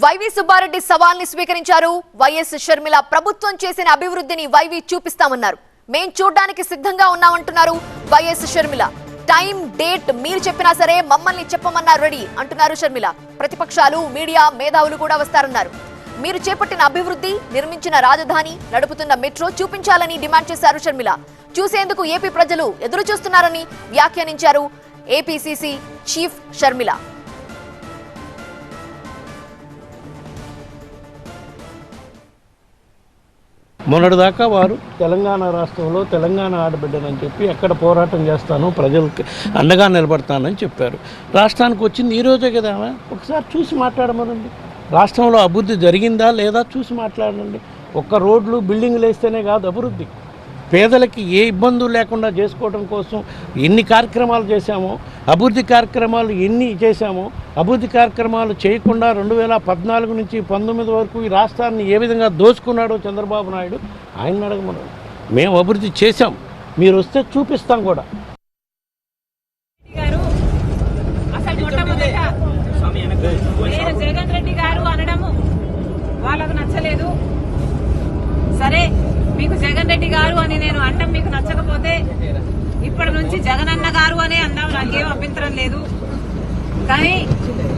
YV Subbareddy సవాల్ని స్వీకరించారు. YS Sharmila ప్రభుత్వం చేసిన అభివృద్ధిని వైవి చూపిస్తామన్నారు. మేం చూడడానికి సిద్ధంగా ఉన్నామంటున్నారు వైఎస్ షర్మిల. టైం డేట్ మీరు చెప్పినా సరే మమ్మల్ని చెప్పమన్నారు రెడీ అంటున్నారు షర్మిల. ప్రతిపక్షాలు మీడియా మేధావులు కూడా వస్తారన్నారు. మీరు చేపట్టిన అభివృద్ధి నిర్మించిన రాజధాని నడుపుతున్న మెట్రో చూపించాలని డిమాండ్ చేశారు షర్మిల. చూసేందుకు ఏపీ ప్రజలు ఎదురు చూస్తున్నారని వ్యాఖ్యానించారు ఏపీసీసీ చీఫ్ షర్మిల. మొన్నటిదాకా వారు తెలంగాణ రాష్ట్రంలో తెలంగాణ ఆడబిడ్డనని చెప్పి ఎక్కడ పోరాటం చేస్తాను ప్రజలకు అండగా నిలబడతానని చెప్పారు. రాష్ట్రానికి వచ్చింది ఈరోజే కదా ఒకసారి చూసి మాట్లాడమనండి. రాష్ట్రంలో అభివృద్ధి జరిగిందా లేదా చూసి మాట్లాడండి. ఒక్క రోడ్లు బిల్డింగ్లు వేస్తేనే కాదు అభివృద్ధి. పేదలకి ఏ ఇబ్బందులు లేకుండా చేసుకోవడం కోసం ఎన్ని కార్యక్రమాలు చేశామో అభివృద్ధి కార్యక్రమాలు ఎన్ని చేశామో అభివృద్ధి కార్యక్రమాలు చేయకుండా రెండు వేల పద్నాలుగు నుంచి పంతొమ్మిది వరకు ఈ రాష్ట్రాన్ని ఏ విధంగా దోచుకున్నాడో చంద్రబాబు నాయుడు ఆయన అడగమను. మేము అభివృద్ధి చేశాం. మీరు వస్తే చూపిస్తాం కూడా. గారు అసలు నేను జగన్ రెడ్డి గారు అనడము వాళ్ళకు నచ్చలేదు. సరే మీకు జగన్ రెడ్డి గారు అని నేను అనడం మీకు నచ్చకపోతే ఇప్పటి నుంచి జగనన్న గారు అనే అందాం నాకేం అభ్యంతరం లేదు. కానీ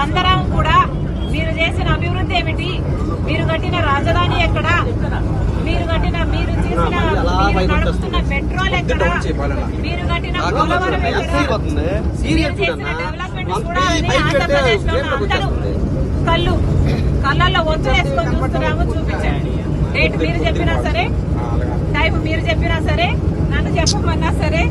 అందరం కూడా మీరు చేసిన అభివృద్ధి ఏమిటి? మీరు కట్టిన రాజధాని ఎక్కడ? మీరు కట్టిన మీరు చేసిన నడుపుతున్న పెట్రోల్ ఎక్కడ? మీరు కట్టిన డెవలప్మెంట్ కూడా కళ్ళు కళ్ళల్లో ఒత్తు వేసుకొని చూస్తున్నాము చూపించండి డేట్ మీరు చెప్పినా సరే టైం మీరు చెప్పినా సరే నన్ను చెప్పమన్నా సరే